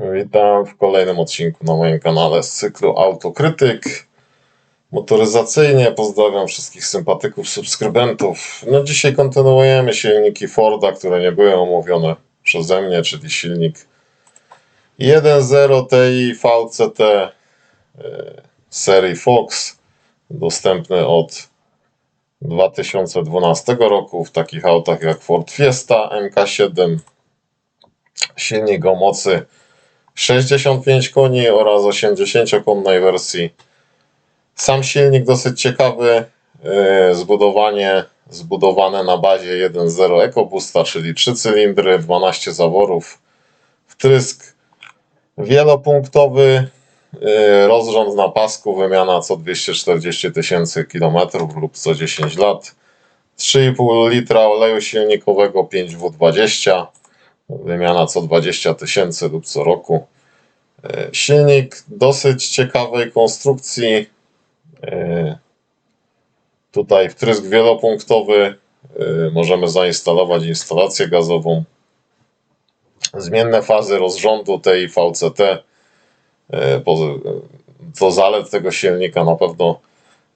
Witam w kolejnym odcinku na moim kanale z cyklu Autokrytyk. Motoryzacyjnie pozdrawiam wszystkich sympatyków, subskrybentów. No dzisiaj kontynuujemy silniki Forda, które nie były omówione przeze mnie, czyli silnik 1.0 TI VCT e, serii Fox, dostępny od 2012 roku w takich autach jak Ford Fiesta MK7, silnik o mocy 65 koni oraz 80-konnej wersji. Sam silnik dosyć ciekawy, yy, zbudowanie zbudowane na bazie 1.0 EcoBoosta, czyli 3 cylindry, 12 zaworów, wtrysk wielopunktowy, yy, rozrząd na pasku, wymiana co 240 tysięcy kilometrów lub co 10 lat, 3,5 litra oleju silnikowego 5W20, wymiana co 20 tysięcy lub co roku. E, Silnik dosyć ciekawej konstrukcji. E, Tutaj wtrysk wielopunktowy. E, Możemy zainstalować instalację gazową. Zmienne fazy rozrządu tej VCT. Do zalet tego silnika na pewno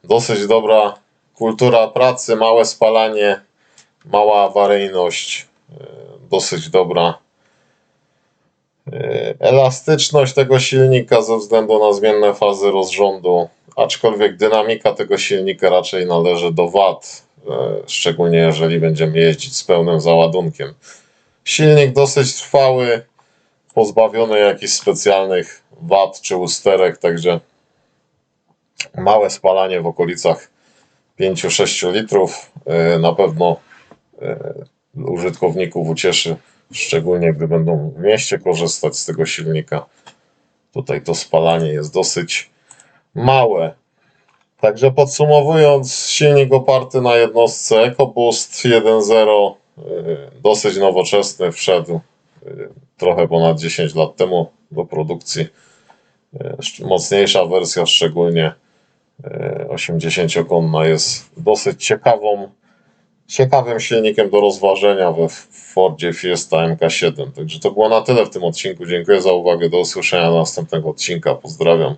dosyć dobra kultura pracy, małe spalanie, mała awaryjność, dosyć dobra e, elastyczność tego silnika ze względu na zmienne fazy rozrządu, aczkolwiek dynamika tego silnika raczej należy do wat, e, szczególnie jeżeli będziemy jeździć z pełnym załadunkiem. Silnik dosyć trwały, pozbawiony jakichś specjalnych wat czy usterek, także małe spalanie w okolicach 5-6 litrów e, na pewno użytkowników ucieszy, szczególnie gdy będą w mieście korzystać z tego silnika. Tutaj to spalanie jest dosyć małe. Także podsumowując, silnik oparty na jednostce EcoBoost 1.0, yy, dosyć nowoczesny, wszedł yy, trochę ponad 10 lat temu do produkcji. Szcz- Mocniejsza wersja, szczególnie yy, 80-konna, jest dosyć ciekawą ciekawym silnikiem do rozważenia we Fordzie Fiesta MK7. Także to było na tyle w tym odcinku. Dziękuję za uwagę. Do usłyszenia następnego odcinka. Pozdrawiam.